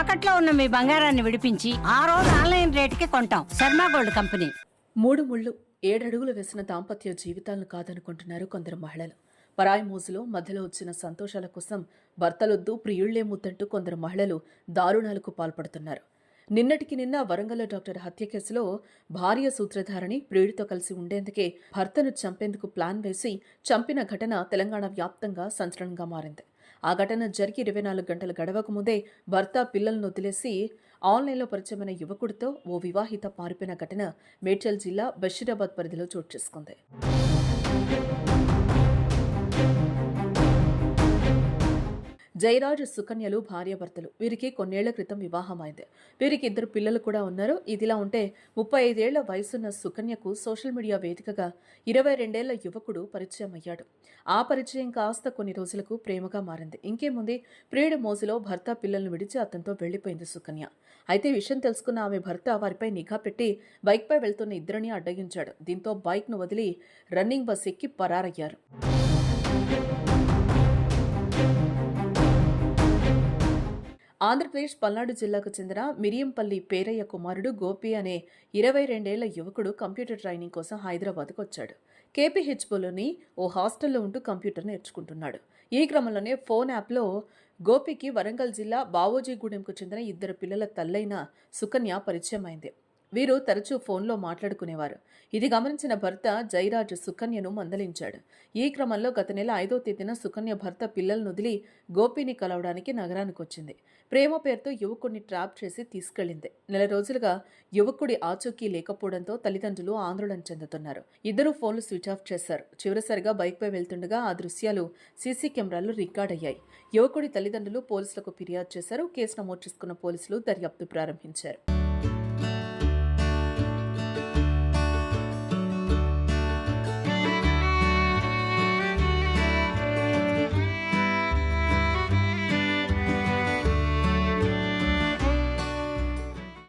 తాకట్లో ఉన్న మీ బంగారాన్ని విడిపించి ఆ రోజు ఆన్లైన్ రేటుకి కొంటాం. Sharma gold company. మూడు ముళ్ళు ఏడడుగులు వేసిన దాంపత్య జీవితాలను కాదనుకుంటున్నారు కొందరు మహిళలు. పరాయి మోజులో మధ్యలో వచ్చిన సంతోషాల కోసం భర్తలొద్దు ప్రియుళ్ళే ముద్దంటూ కొందరు మహిళలు దారుణాలకు పాల్పడుతున్నారు. నిన్నటికి నిన్న వరంగల్ డాక్టర్ హత్య కేసులో భార్య సూత్రధారిణి ప్రియుడితో కలిసి ఉండేందుకే భర్తను చంపేందుకు ప్లాన్ వేసి చంపిన ఘటన తెలంగాణ వ్యాప్తంగా సంచలనంగా మారింది. ఆ ఘటన జరిగి ఇరవై నాలుగు గంటలు గడవక ముందే భర్త పిల్లలను వదిలేసి ఆన్లైన్లో పరిచయమైన యువకుడితో ఓ వివాహిత పారిపోయిన ఘటన మేడ్చల్ జిల్లా బషీరాబాద్ పరిధిలో చోటు చేసుకుంది. జయరాజ్ సుకన్యలు భార్యాభర్తలు. వీరికి కొన్నేళ్ళ క్రితం వివాహమైంది. వీరికి ఇద్దరు పిల్లలు కూడా ఉన్నారు. ఇదిలా ఉంటే ముప్పై ఐదేళ్ళ వయసున్న సుకన్యకు సోషల్ మీడియా వేదికగా ఇరవై రెండేళ్ళ యువకుడు పరిచయం అయ్యాడు. ఆ పరిచయం కాస్త కొన్ని రోజులకు ప్రేమగా మారింది. ఇంకేముంది ప్రియుడి మోజులో భర్త పిల్లలను విడిచి అతనితో వెళ్ళిపోయింది సుకన్య. అయితే విషయం తెలుసుకున్న ఆమె భర్త వారిపై నిఘా పెట్టి బైక్పై వెళ్తున్న ఇద్దరిని అడ్డగించాడు. దీంతో బైక్ను వదిలి రన్నింగ్ బస్ ఎక్కి పరారయ్యారు. ఆంధ్రప్రదేశ్ పల్నాడు జిల్లాకు చెందిన మిరియంపల్లి పేరయ్య కుమారుడు గోపి అనే ఇరవై రెండేళ్ళ యువకుడు కంప్యూటర్ ట్రైనింగ్ కోసం హైదరాబాద్కు వచ్చాడు. కేపీహెచ్బోలోని ఓ హాస్టల్లో ఉంటూ కంప్యూటర్ నేర్చుకుంటున్నాడు. ఈ క్రమంలోనే ఫోన్ యాప్లో గోపికి వరంగల్ జిల్లా బావోజీగూడెంకు చెందిన ఇద్దరు పిల్లల తల్లైన సుకన్య పరిచయం అయింది వీరు తరచూ ఫోన్లో మాట్లాడుకునేవారు. ఇది గమనించిన భర్త జయరాజ్ సుకన్యను మందలించాడు. ఈ క్రమంలో గత నెల ఐదో తేదీన సుకన్య భర్త పిల్లలను వదిలి గోపిని కలవడానికి నగరానికి వచ్చింది ప్రేమ పేరుతో యువకుడిని ట్రాప్ చేసి తీసుకెళ్ళింది నెల రోజులుగా యువకుడి ఆచూకీ లేకపోవడంతో తల్లిదండ్రులు ఆందోళన చెందుతున్నారు. ఇద్దరు ఫోన్లు స్విచ్ ఆఫ్ చేశారు. చివరిసారిగా బైక్పై వెళ్తుండగా ఆ దృశ్యాలు సీసీ కెమెరాల్లో రికార్డ్ అయ్యాయి. యువకుడి తల్లిదండ్రులు పోలీసులకు ఫిర్యాదు చేశారు. కేసు నమోదు చేసుకున్న పోలీసులు దర్యాప్తు ప్రారంభించారు.